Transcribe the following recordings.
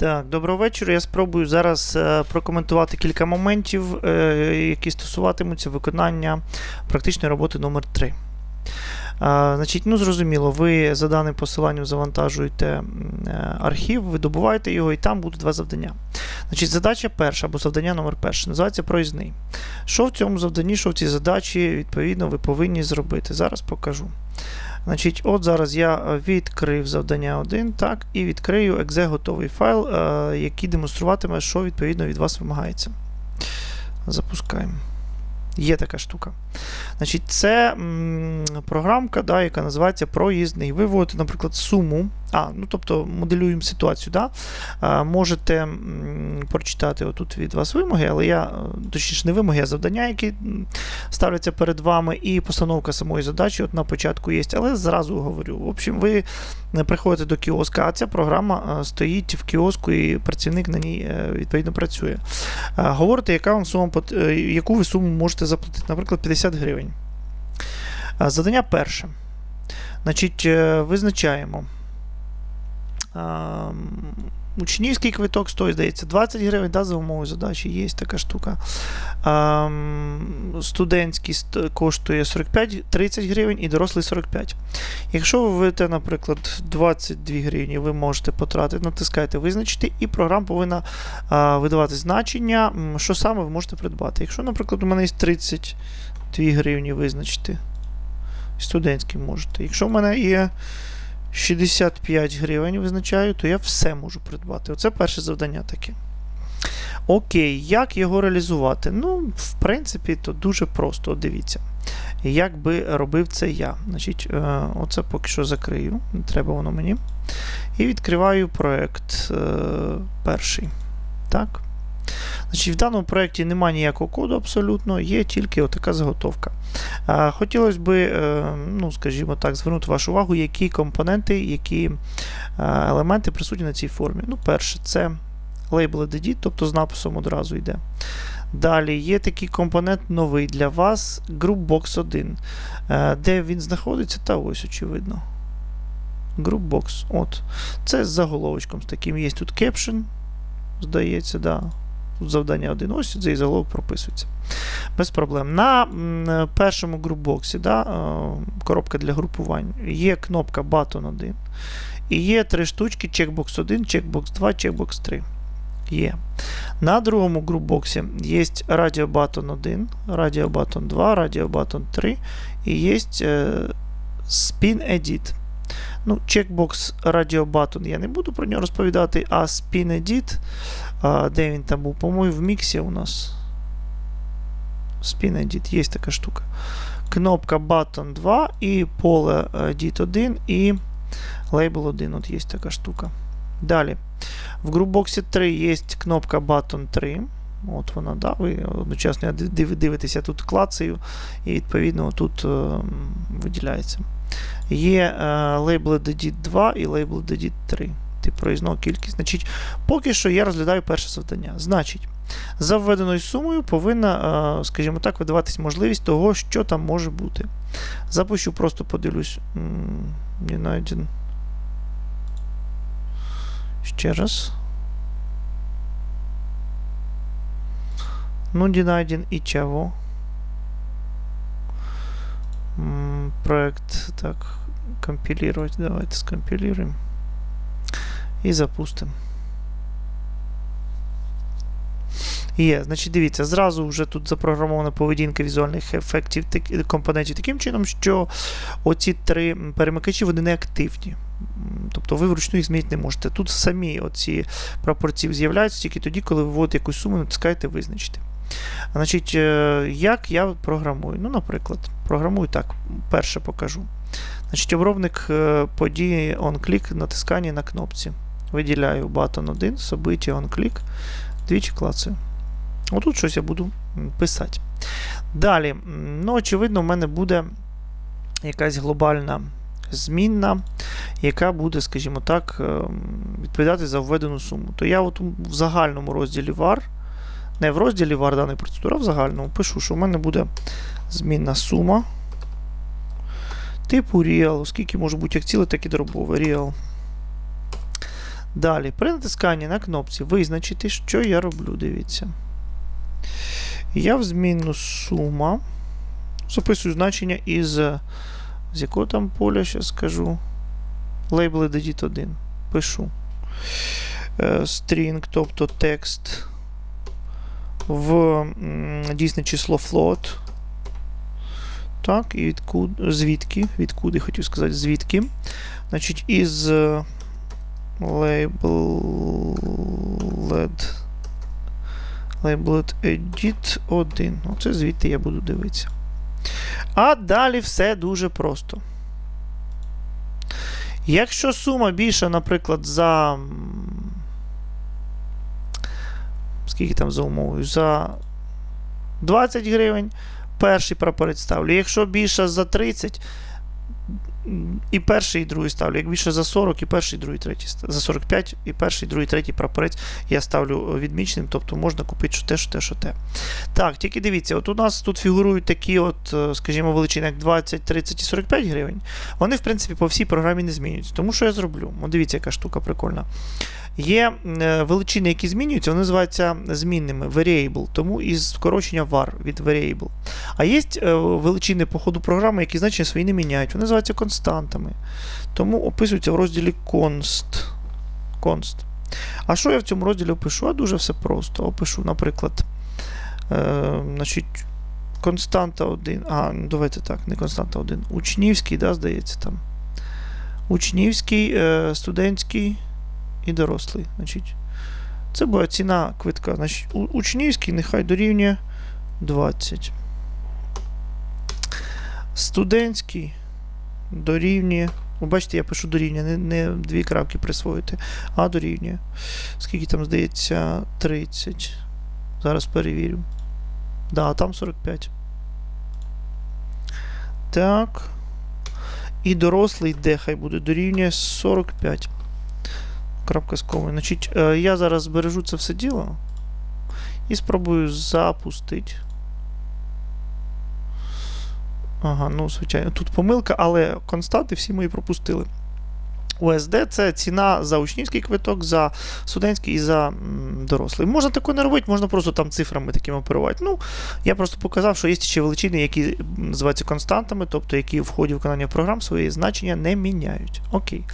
Так, доброго вечора. Я спробую зараз е, прокоментувати кілька моментів, е, які стосуватимуться виконання практичної роботи номер 3 значить, ну зрозуміло, ви за даним посиланням завантажуєте е, архів, видобуваєте його, і там будуть два завдання. Значить, задача перша або завдання номер перше називається проїзний. Що в цьому завданні, що в цій задачі, відповідно, ви повинні зробити. Зараз покажу. Значить, от зараз я е, відкрив завдання 1, так, і відкрию exe готовий файл, е, який демонструватиме, що відповідно від вас вимагається. Запускаємо. Є така штука. Значить, це м, програмка, да, яка називається проїзний. Ви вводите, наприклад, суму. А, ну тобто моделюємо ситуацію. Да? А, можете прочитати отут від вас вимоги, але я, е, точніше, не вимоги, а завдання, які ставляться перед вами, і постановка самої задачі от на початку є. Але зразу говорю. В общем, ви приходите до кіоска, а ця програма е, стоїть в кіоску, і працівник на ній е, відповідно працює. Е, Говорите, яка вам сума, е, яку ви суму можете заплатити, наприклад, 50 гривень. Е, Завдання перше. Значить, е, визначаємо. Учнівський квиток стоїть, здається, 20 гривень да, за умовою задачі, є така штука. Студентський ст- коштує 45-30 гривень і дорослий 45. Якщо ви введете, наприклад, 22 гривні, ви можете потратити, натискаєте визначити, і програма повинна видавати значення, що саме ви можете придбати. Якщо, наприклад, у мене є 32 гривні визначити, студентський можете. Якщо в мене є 65 гривень, визначаю, то я все можу придбати. Оце перше завдання таке. Окей, як його реалізувати? Ну, в принципі, то дуже просто. Дивіться. Як би робив це я. Значить, е, оце поки що закрию, не треба воно мені. І відкриваю проект е, перший. Так. Значить, В даному проєкті немає ніякого коду абсолютно, є тільки отака заготовка. Хотілося б, е, ну, скажімо так, звернути вашу увагу, які компоненти, які е, елементи присутні на цій формі. Ну, перше, це лейбл edit, тобто з написом одразу йде. Далі є такий компонент новий для вас, Groupbox 1. Е, Де він знаходиться, та ось очевидно. Groupbox. От. Це з заголовочком з таким. Є тут caption, здається, да. Завдання 1. Ось цей заголовок прописується. Без проблем. На першому групбоксі, да, е, коробка для групувань, є кнопка Button 1. І є три штучки: Checkbox 1, Checkbox 2, Checkbox 3. Є. На другому групбоксі є Radio Button 1, Radio Button 2, Radio Button 3 і є Spin Edit. Ну, Checkbox Radio Button я не буду про нього розповідати, а Spin Edit, а, де він там був, по-моєму, в міксі у нас. Spin Edit, є така штука. Кнопка Button 2 і поле Edit 1 і Label 1. От є така штука. Далі. В Groupbox 3 є кнопка Button 3. От вона, да, ви одночасно дивитеся тут клацаю, і відповідно тут е, виділяється. Є е, Labeled Edit 2 і Labeled Edit 3. Тип проїзного кількість. Значить, поки що я розглядаю перше завдання. Значить, за введеною сумою повинна, е, скажімо так, видаватись можливість того, що там може бути. Запущу, просто подивлюсь. Найден. Ще раз. Ну, не найден і чого. Проект. Так, компилировать. Давайте скомпилируем. І запустимо. Є, значить, дивіться, зразу вже тут запрограмована поведінка візуальних ефектів компонентів таким чином, що оці три перемикачі вони не активні. Тобто ви вручну їх змінити не можете. Тут самі оці прапорці з'являються тільки тоді, коли ви вводите якусь суму, натискаєте визначити. Значить, е, як я програмую? Ну, наприклад, програмую так. Перше покажу. Значить, обробник е, події OnClick натискання на кнопці. Виділяю button 1, собиття OnClick, двічі клацаю. Отут щось я буду писати. Далі, ну, очевидно, в мене буде якась глобальна змінна, яка буде, скажімо так, е, відповідати за введену суму. То я от в загальному розділі var, не в розділі var даної процедури, а в загальному пишу, що в мене буде змінна сума. Типу real, оскільки може бути як ціле, так і дробове. Real. Далі, при натисканні на кнопці визначити, що я роблю. Дивіться. Я в змінну сума. Записую значення із. З якого там поля, ще скажу. Лейбли edit 1. Пишу. Е, String, тобто текст в дійсне число float. Так, і відкуди, звідки? Відкуди хотів сказати, звідки. Значить, із е, labeled, labeled edit 1. Оце звідти я буду дивитися. А далі все дуже просто. Якщо сума більша, наприклад, за. Скільки там за умовою? За 20 гривень перший прапорець ставлю. Якщо більше за 30, м, і перший, і другий ставлю. Як більше за 40, і перший, і другий, і третій. За 45, і перший, і другий, третій прапорець я ставлю відмічним, тобто можна купити що те, що те, що те. Так, тільки дивіться, от у нас тут фігурують такі, от, е, скажімо, величини, як 20, 30 і 45 гривень. Вони, в принципі, по всій програмі не змінюються. Тому що я зроблю? О, дивіться, яка штука прикольна. Є е, величини, які змінюються, вони називаються змінними variable, тому із скорочення var від variable. А є е, величини по ходу програми, які значення свої не міняють. Вони називаються константами. Тому описуються в розділі const. const. А що я в цьому розділі опишу? А дуже все просто. Опишу, наприклад, е, значить, константа 1. А, ну давайте так, не константа 1. Учнівський, да, здається, там. Учнівський, е, студентський і дорослий. Значить, це буде ціна квитка. Значить, учнівський нехай дорівнює 20. Студентський дорівнює. Ви бачите, я пишу дорівнює, не, не дві крапки присвоїти, а дорівнює. Скільки там здається? 30. Зараз перевірю. Да, там 45. Так. І дорослий, де хай буде, дорівнює 45. Крапка. Значить, е, я зараз збережу це все діло і спробую запустити. Ага, ну, звичайно, тут помилка, але констати всі мої пропустили. USD це ціна за учнівський квиток, за студентський і за дорослий. Можна таке не робити, можна просто там цифрами такими оперувати. Ну, я просто показав, що є ще величини, які називаються константами, тобто які в ході виконання програм свої значення не міняють. Окей.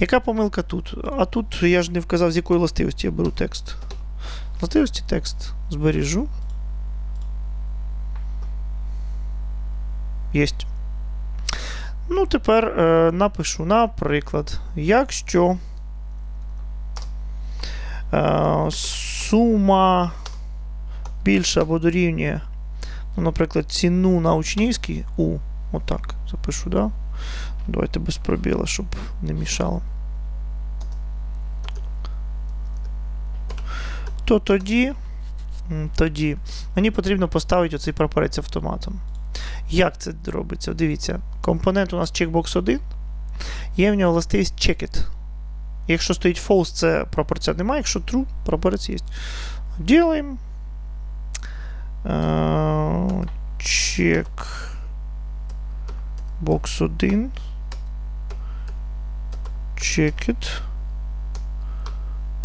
Яка помилка тут? А тут я ж не вказав, з якої властивості я беру текст. Властивості текст збережу. Єсть. Ну, тепер е, напишу, наприклад, якщо е, сума більша або дорівнює, ну, наприклад, ціну на учнівський у, отак, запишу, да? Давайте без пробіла, щоб не мішало. То тоді, тоді мені потрібно поставити оцей прапорець автоматом. Як це робиться? Дивіться, компонент у нас checkbox 1, є в нього властивість checkit. Якщо стоїть false, це прапорця немає, якщо true, прапорець є. Ділаємо. Check box 1. Checkit.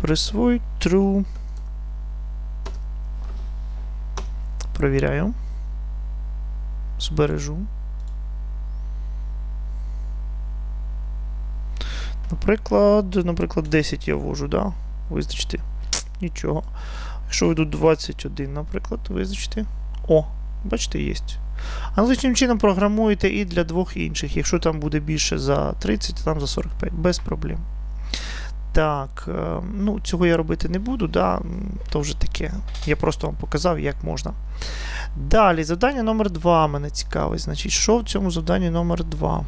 Присвоїть true. Провіряю. Збережу. Наприклад, наприклад, 10 я ввожу, да? Визначити. Нічого. Якщо вийду 21, наприклад, визначити. О, бачите, є. Аналогічним чином програмуєте і для двох інших. Якщо там буде більше за 30, то там за 45, без проблем. Так, е, ну, цього я робити не буду, да, то вже таке. Я просто вам показав, як можна. Далі, завдання номер 2 мене цікавить. Значить, що в цьому завданні номер 2?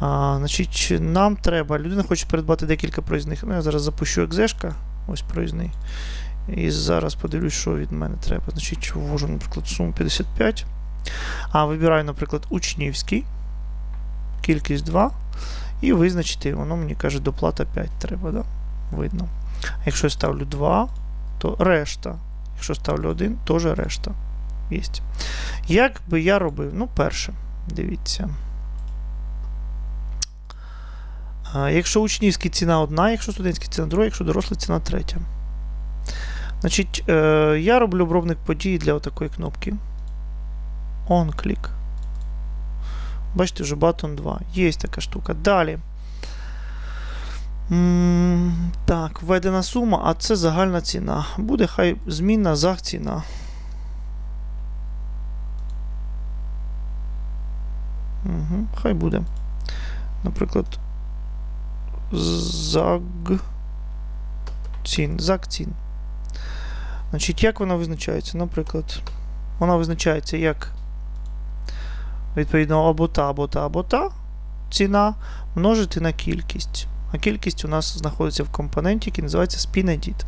А, значить, нам треба. Людина хоче придбати декілька проїзних. Ну, я зараз запущу екзешка. Ось проїзний. І зараз подивлюсь, що від мене треба. Значить, ввожу, наприклад, суму 55. А, вибираю, наприклад, учнівський. Кількість 2. І визначити, воно мені каже, доплата 5 треба, да? Видно. Якщо я ставлю 2, то решта. Якщо ставлю 1, теж решта. Єсть. Як би я робив? Ну, перше, дивіться. Якщо учнівський ціна одна, якщо студентський ціна друга, якщо дорослий ціна третя. Значить, е, я роблю обробник подій для отакої кнопки. On click. Бачите, вже button 2. Є така штука. Далі. Так, введена сума, а це загальна ціна. Буде хай змінна заг ціна. Угу, хай буде. Наприклад, заг цін. Заг цін. Значить, як вона визначається? Наприклад, вона визначається як відповідно або та, або та, або та ціна множити на кількість. А кількість у нас знаходиться в компоненті, який називається SpinEdit.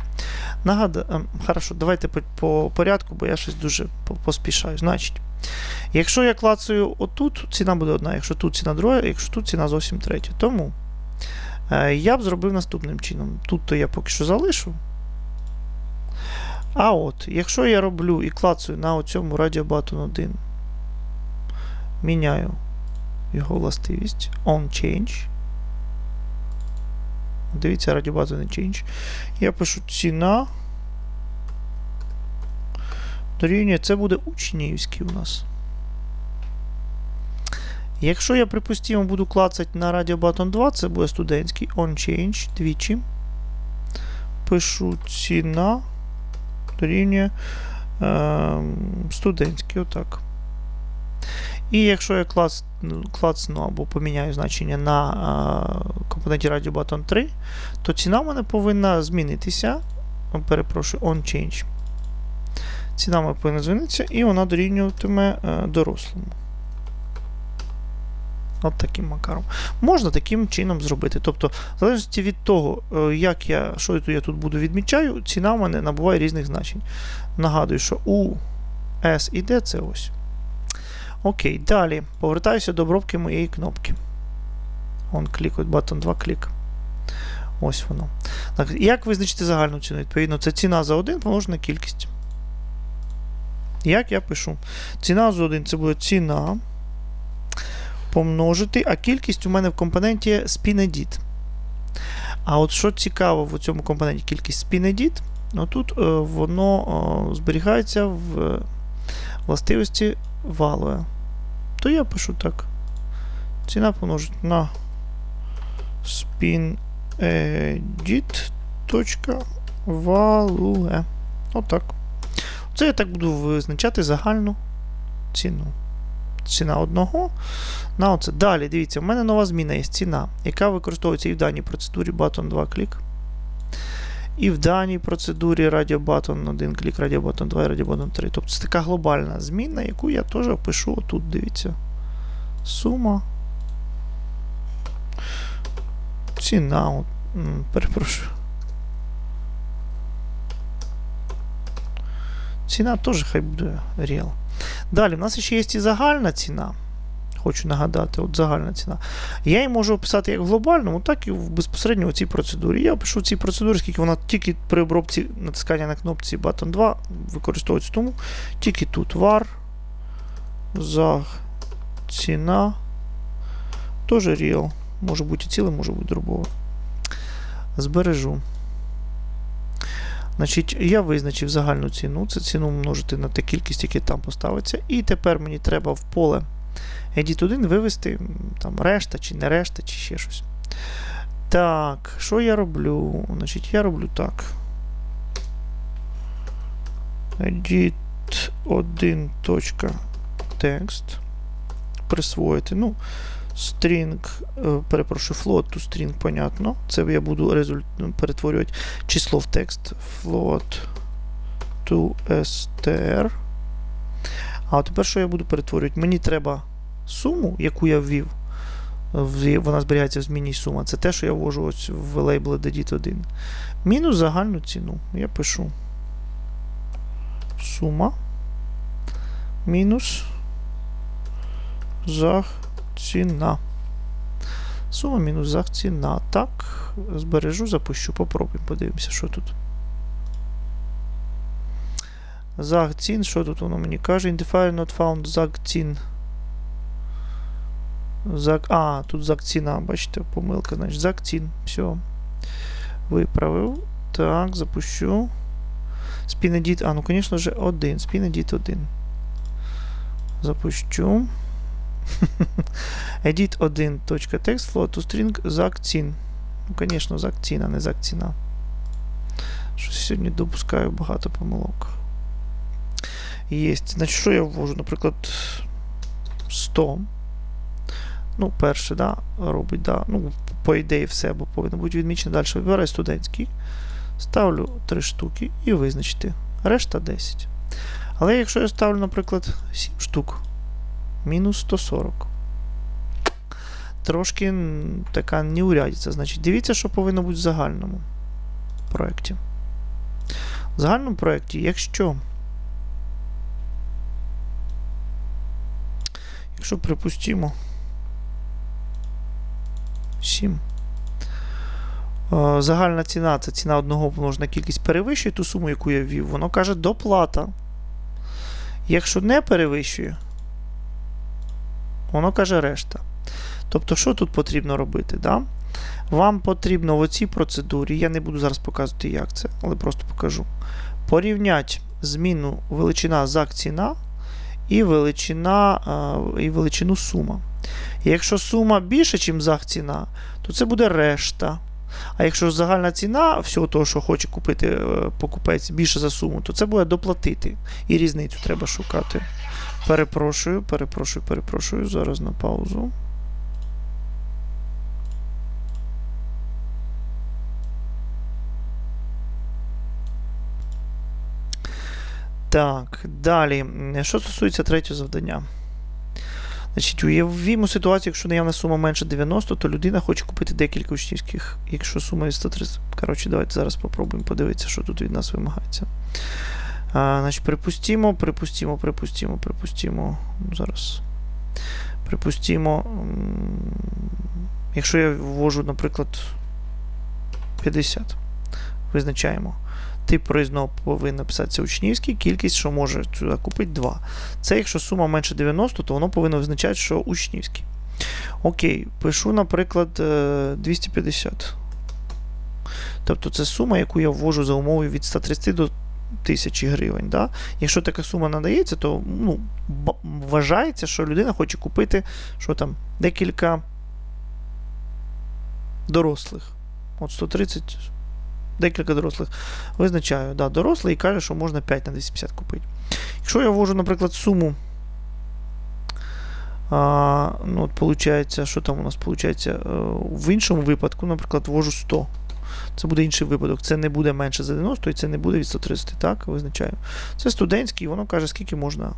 Нагадаю, ем, хорошо, давайте по, по порядку, бо я щось дуже поспішаю. Значить, якщо я клацаю отут, ціна буде одна, якщо тут ціна друга, якщо тут ціна зовсім третя. Тому е, я б зробив наступним чином. Тут то я поки що залишу. А от, якщо я роблю і клацаю на Radio Button 1, міняю його властивість on change. Дивіться, Button не change. Я пишу ціна. Дорівнює, це буде учнівський у нас. Якщо я, припустимо, буду клацати на Radio Button 2, це буде студентський on change двічі. Пишу ціна дорівнює е, студентський, отак. І якщо я клац, клацну або поміняю значення на е, компоненті Radio Button 3, то ціна в мене повинна змінитися. Перепрошую, on change. Ціна в мене повинна змінитися, і вона дорівнюватиме е, дорослому. От таким макаром. Можна таким чином зробити. Тобто, в залежності від того, е, як я, що я тут буду відмічаю, ціна в мене набуває різних значень. Нагадую, що U, S і D це ось. Окей, далі. Повертаюся до обробки моєї кнопки. Он клік, от button 2 клік. Ось воно. Так, як визначити загальну ціну? Відповідно, це ціна за 1 помножена кількість. Як я пишу? Ціна за 1 це буде ціна помножити, а кількість у мене в компоненті SpinEdit. А от що цікаво в цьому компоненті кількість SpinEdit, ну тут е, воно е, зберігається в властивості value. То я пишу так. Ціна помножить на spinedit.value. Отак. Це я так буду визначати загальну ціну. Ціна одного на оце. Далі, дивіться, в мене нова зміна є ціна, яка використовується і в даній процедурі button 2 клік. І в даній процедурі Button 1 клік, Button 2 і Button 3. Тобто це така глобальна зміна, яку я теж пишу отут, дивіться. Сума. Ціна. Перепрошую. Ціна теж хай буде real. Далі, в нас ще є і загальна ціна. Хочу нагадати, от загальна ціна. Я її можу описати як в глобальному, так і в безпосередньо у цій процедурі. Я опишу в цій процедурі, скільки вона тільки при обробці натискання на кнопці Button 2 використовується тому, тільки тут var, заг, ціна. Теж real. Може бути ціле, може бути дробове. Збережу. Значить, я визначив загальну ціну. Це ціну множити на те кількість, яка там поставиться. І тепер мені треба в поле Edit 1 вивести там решта, чи не решта, чи ще щось. Так, що я роблю? Значить, я роблю так. Edit 1.text. Присвоїти. Ну, string, е, перепрошую, float to string, понятно. Це я буду результ... перетворювати число в текст. Float to str. А тепер що я буду перетворювати? Мені треба суму, яку я ввів. Вона зберігається в змінній сума. Це те, що я ввожу ось в лейбл edit 1. Мінус загальну ціну. Я пишу сума. Мінус заг ціна. Сума мінус заг ціна. Так, збережу, запущу, попробуємо, подивимося, що тут. Заг цін, що тут воно мені каже? Identifier not found заг цін. Зак... А, тут закціна, бачите, помилка, значить, закцін. Все. Виправив. Так, запущу. Spinedit, а, ну, звісно ж, один. Spinedit 1. Запущу. Edit 1. Text flow to string закцін. Ну, звісно, закцін, а не закціна. Щось сьогодні допускаю багато помилок. Єсть. Значить, що я ввожу? Наприклад, 100. Ну, перше, да, робить, да. Ну, по ідеї, все, бо повинно бути відмічено. Далі вибираю студентський. Ставлю 3 штуки і визначити. Решта 10. Але якщо я ставлю, наприклад, 7 штук, мінус 140. Трошки така неурядиця. Значить, дивіться, що повинно бути в загальному проєкті. В загальному проєкті, якщо. Якщо припустимо 7. Е, Загальна ціна це ціна одного помножена кількість перевищує ту суму, яку я ввів, воно каже доплата. Якщо не перевищує, воно каже решта. Тобто, що тут потрібно робити? Да? Вам потрібно в оцій процедурі, я не буду зараз показувати, як це, але просто покажу. Порівняти зміну величина зак ціна і величина, е, і величину сума. І якщо сума більше, ніж зак ціна, то це буде решта. А якщо загальна ціна всього того, що хоче купити е, покупець більше за суму, то це буде доплатити. І різницю треба шукати. Перепрошую, перепрошую, перепрошую. Зараз на паузу. Так, далі. Що стосується третього завдання. Значить, уявімо ситуацію, якщо наявна сума менше 90, то людина хоче купити декілька учнівських. Якщо сума від 130. Коротше, давайте зараз попробуємо подивитися, що тут від нас вимагається. А, значить, припустимо, припустимо, припустимо, припустимо. Ну, Зараз. Припустимо. м, Якщо я ввожу, наприклад, 50. Визначаємо. Тип проїзного повинен писатися учнівський, кількість, що може сюди купити 2. Це якщо сума менше 90, то воно повинно визначати, що учнівський. Окей, пишу, наприклад, е, 250. Тобто це сума, яку я ввожу за умовою від 130 до 1000 гривень. Да? Якщо така сума надається, то ну, вважається, що людина хоче купити що там, декілька дорослих. От 130, декілька дорослих. Визначаю, да, дорослий і каже, що можна 5 на 250 купити. Якщо я ввожу, наприклад, суму. А, ну, от получається, що там у нас виходить? В іншому випадку, наприклад, ввожу 100. Це буде інший випадок. Це не буде менше за 90 і це не буде від 130. Так, визначаю. Це студентський, воно каже, скільки можна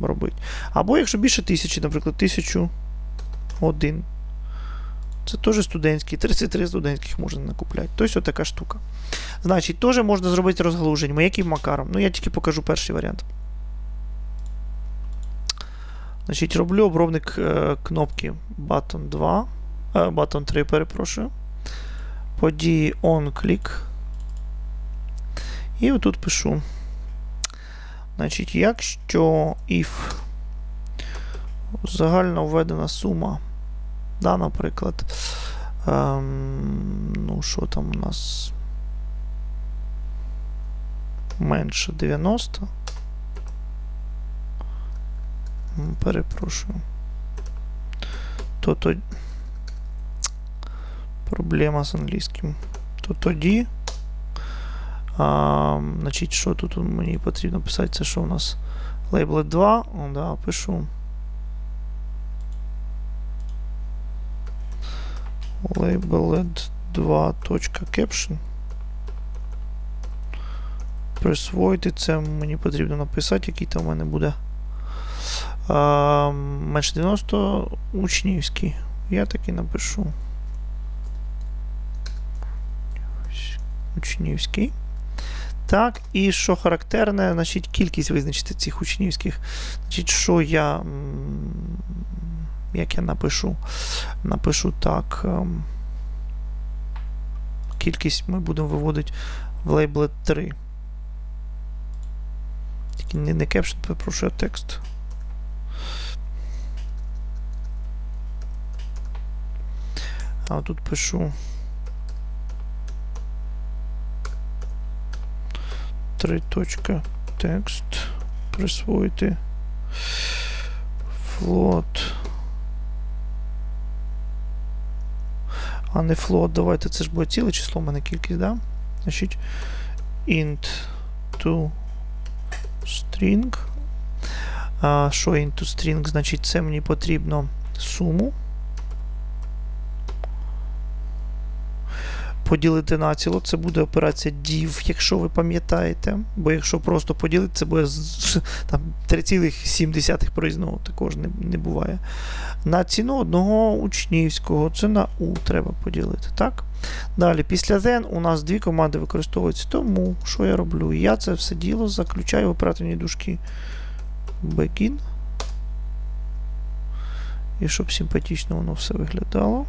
робити. Або якщо більше тисячі, наприклад, 1001. Це теж студентський, 33 студентських можна накупляти. Тобто така штука. Значить, теж можна зробити розгалуження. Яким макаром? Ну, я тільки покажу перший варіант. Значить, роблю обробник е, кнопки Button 2. Е, Button 3, перепрошую. Події onClick. І отут пишу. Значить, якщо if загально введена сума, да, наприклад, ем, ну, що там у нас менше 90. Перепрошую. То то проблема з англійським. То тоді. А, значить, що тут мені потрібно писати? Це що у нас? Label 2. О, да, пишу. Labeled 2.caption. Присвоїти це мені потрібно написати, який там у мене буде. А, менше 90 учнівський. Я таки напишу. Учнівський. Так, і що характерне, значить, кількість визначити цих учнівських. Значить, що я. Як я напишу? Напишу так. ем, Кількість ми будемо виводити в лейблет 3. Тільки не, не кепшн, перепрошую, а текст. А тут пишу. Три точка текст. Присвоїти. Флот. А не флот. Давайте це ж буде ціле число, в мене кількість, да? Значить, int to string. А, що int to string? Значить, це мені потрібно суму. Поділити націло, це буде операція div, якщо ви пам'ятаєте. Бо якщо просто поділити, це буде там 3,7 проїзного, також не, не буває. На ціну одного учнівського, це на U треба поділити. так? Далі, після then у нас дві команди використовуються. Тому що я роблю? Я це все діло заключаю в оперативні дужки begin. І щоб симпатично воно все виглядало.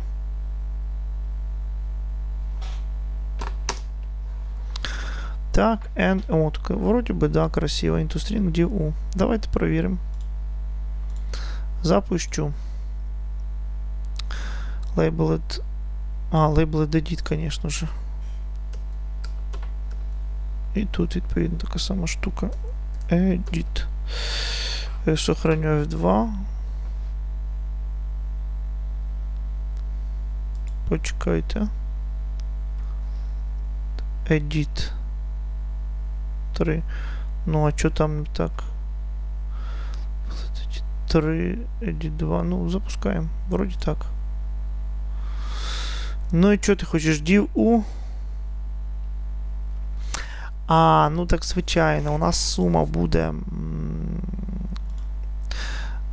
Так, and от, вроді би, да, красиво. Into string div u. Давайте перевіримо. Запущу. Labeled. А, labeled edit, звісно ж. І тут, відповідно, така сама штука. Edit. Е, Сохраню F2. Почекайте. Edit. 3. Ну, а що там так? 3, Edit 2. Ну, запускаємо. Вроді так. Ну і що ти хочеш? Div? А, ну так звичайно, у нас сума буде.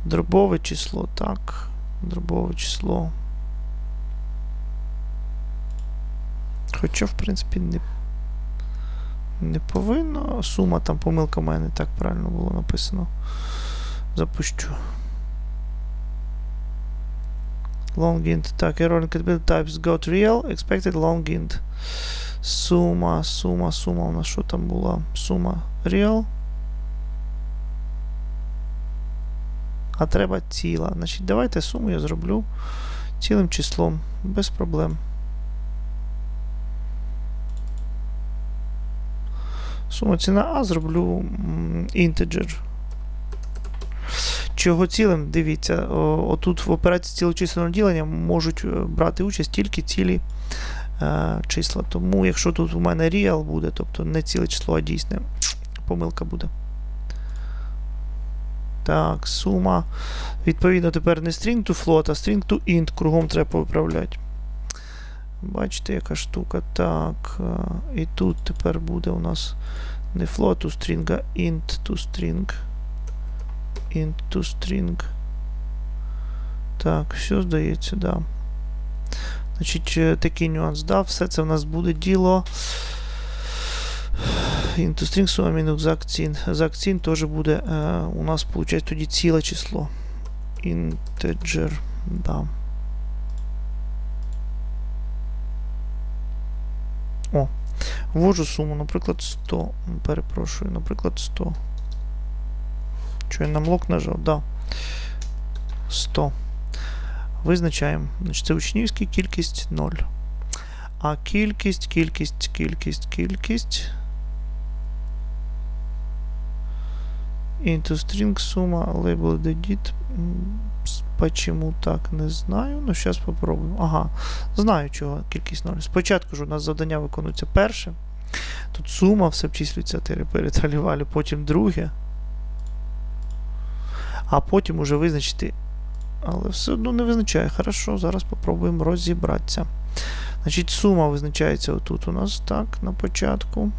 Дробове число, так. Дробове число. Хоча, в принципі, не, не повинно. Сума там помилка в мене так правильно було написано. Запущу. Long int. Так, error incompatibility types got real. Expected long int. Сума, сума, сума. У нас що там була? Сума real. А треба ціла. Значить, давайте суму я зроблю цілим числом. Без проблем. Сума ціна А зроблю integer. Чого цілим? Дивіться, отут в операції цілочисленного ділення можуть е, брати участь тільки цілі е, числа. Тому якщо тут у мене real буде, тобто не ціле число, а дійсне, помилка буде. Так, сума. Відповідно, тепер не string to float, а string to int. Кругом треба виправляти. Бачите, яка штука. Так. е, І тут тепер буде у нас не float to string, а int to string. Int to string. Так, все здається, да. Значить, е, такий нюанс, да, все це в нас буде діло. Into string сума мінус закцін. Закцін теж буде е, у нас, виходить, тоді ціле число. Integer, да. О, ввожу суму, наприклад, 100. Перепрошую, наприклад, 100. Що я на млок нажав? Да. 100. Визначаємо. Значить, це учнівська кількість 0. А кількість, кількість, кількість, кількість. Into string сума, label. М, Почему так, не знаю. Ну, зараз попробуємо. Ага, знаю, чого кількість 0. Спочатку ж у нас завдання виконується перше. Тут сума все обчислюється перетралювали, потім друге. А потім уже визначити. Але все одно не визначає. Хорошо, зараз попробуємо розібратися. Значить, сума визначається отут у нас, так, на початку.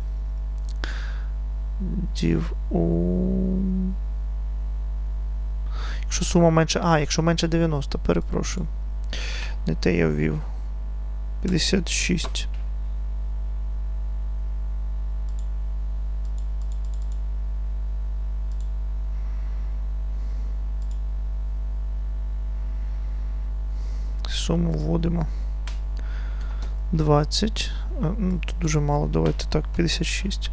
Div у. Якщо сума менше. А, якщо менше 90, перепрошую. Не те я ввів. 56. Суму вводимо. 20. Ну, тут дуже мало. Давайте так, 56.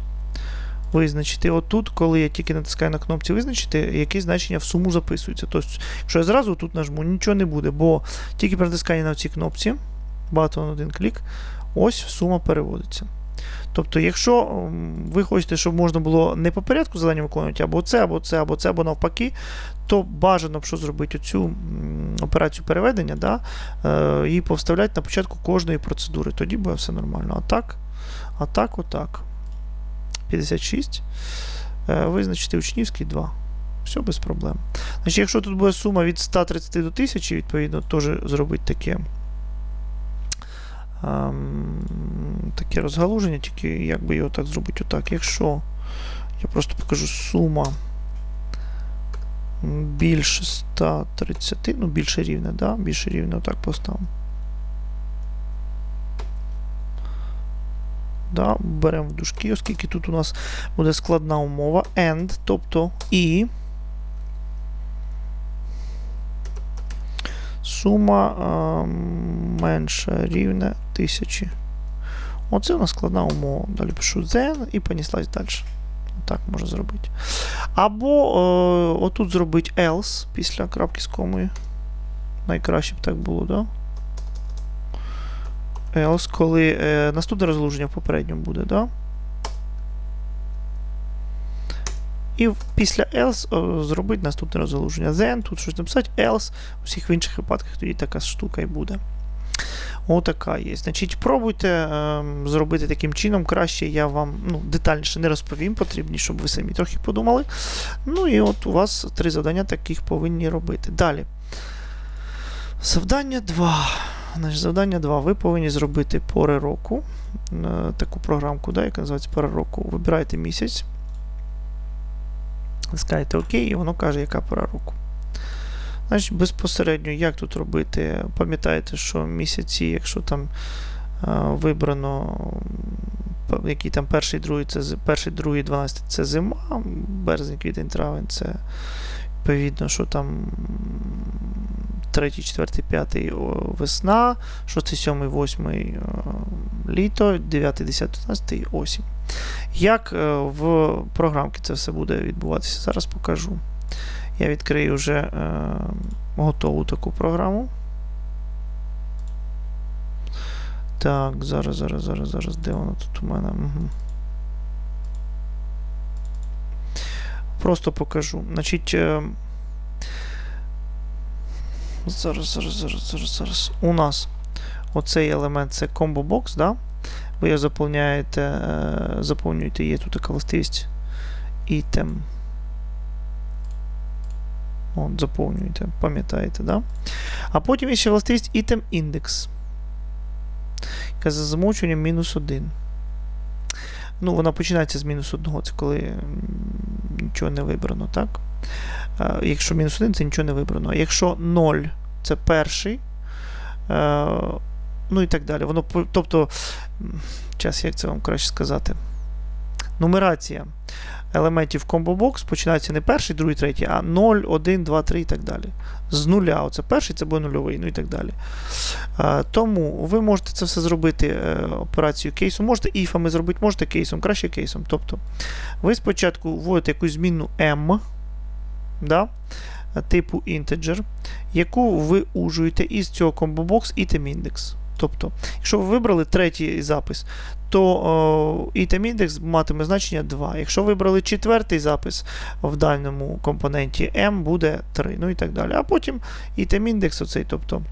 Визначити. Отут, коли я тільки натискаю на кнопці визначити, які значення в суму записуються. Тобто, якщо я зразу тут нажму, нічого не буде, бо тільки при натисканні на цій кнопці Button один клік. Ось сума переводиться. Тобто, якщо ви хочете, щоб можна було не по порядку завдання виконувати, або це, або це, або це, або навпаки, то бажано б що зробити оцю операцію переведення, да, е, і повставляти на початку кожної процедури. Тоді буде все нормально. А так, а так, отак. 56. Е, визначити учнівський 2. Все без проблем. Значить, якщо тут буде сума від 130 до 1000, відповідно, теж зробити таке. ем, таке розгалуження, тільки як би його так зробити отак. Якщо я просто покажу сума більше 130, ну більше рівне, да? більше рівне, отак поставимо. Да, беремо в дужки, оскільки тут у нас буде складна умова and, тобто і сума а, менша рівне 1000. Оце у нас складна умова. Далі пишу then і поніслась далі. Так можна зробити. Або е, отут зробити else після крапки з комою. Найкраще б так було, да? Else, коли е, наступне розгалуження в попередньому буде, да? І після else о, зробити наступне розгалуження. Then, тут щось написати, else, у всіх інших випадках тоді така штука і буде. Отака є. Значить, пробуйте ем, зробити таким чином. Краще я вам ну, детальніше не розповім, потрібні, щоб ви самі трохи подумали. Ну і от у вас три завдання таких повинні робити. Далі. Завдання 2. Значить, завдання 2. Ви повинні зробити пори року. Е, Таку програмку, да, яка називається пори року. Вибираєте місяць. Скажете ОК, і воно каже, яка пора року. Значить, безпосередньо, як тут робити? Пам'ятаєте, що місяці, якщо там е, вибрано, який там перший, другий, це перший, другий, 12 це зима, березень, квітень, травень це відповідно, що там м, третій, четвертий, п'ятий о, весна, шостий, сьомий, восьмий о, літо, дев'ятий, десятий, одинадцятий осінь. Як е, в програмці це все буде відбуватися, зараз покажу. Я відкрию вже е, готову таку програму. Так, зараз, зараз, зараз, зараз. Де вона тут у мене? Угу. Просто покажу. Значить. Е, зараз, зараз, зараз, зараз, зараз. У нас оцей елемент це box, да? Ви його заповняєте, е, заповнюєте, є тут така властивість item. От, заповнюєте, пам'ятаєте, да? А потім є ще властивість item index. Яка за замовчуванням мінус 1. Ну, вона починається з мінус 1, це коли нічого не вибрано, так? Якщо мінус 1, це нічого не вибрано. А якщо 0 це перший. Е, ну і так далі. Воно, тобто, час, як це вам краще сказати? Нумерація елементів Box починається не перший, другий, третій, а 0, 1, 2, 3 і так далі. З нуля. Оце перший, це буде нульовий, ну і так далі. Тому ви можете це все зробити е, операцію кейсу. Можете іфами зробити, можете кейсом, краще кейсом. Тобто, ви спочатку вводите якусь змінну m, да, типу integer, яку ви ужуєте із цього combo box item index. Тобто, якщо ви вибрали третій запис, то item index матиме значення 2. Якщо вибрали четвертий запис в даному компоненті m буде 3, ну і так далі. А потім item index, оцей, тобто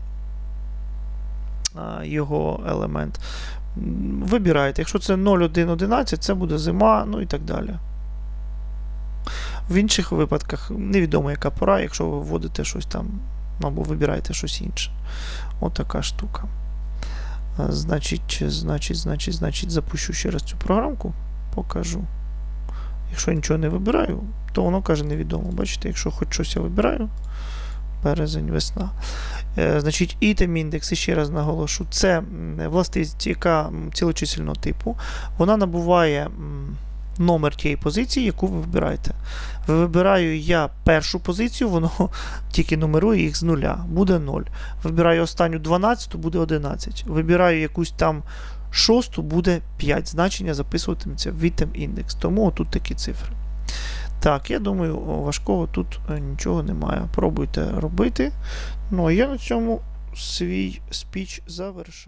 його елемент. Вибираєте. Якщо це 0,1,11, це буде зима, ну і так далі. В інших випадках невідомо, яка пора, якщо ви вводите щось там, або вибираєте щось інше. От штука. Значить, значить, значить, значить, запущу ще раз цю програмку, покажу. Якщо нічого не вибираю, то воно каже невідомо. Бачите, якщо хоч щось я вибираю, березень, весна. Е, значить, item індекс, ще раз наголошу, це властивість, яка цілочисельного типу. Вона набуває номер тієї позиції, яку ви вибираєте. Вибираю я першу позицію, воно тільки нумерує їх з нуля, буде 0. Вибираю останню 12, буде 11. Вибираю якусь там шосту, буде 5. Значення записуватиметься в item індекс. Тому тут такі цифри. Так, я думаю, важкого тут е, нічого немає. Пробуйте робити. Ну, а я на цьому свій спіч завершаю.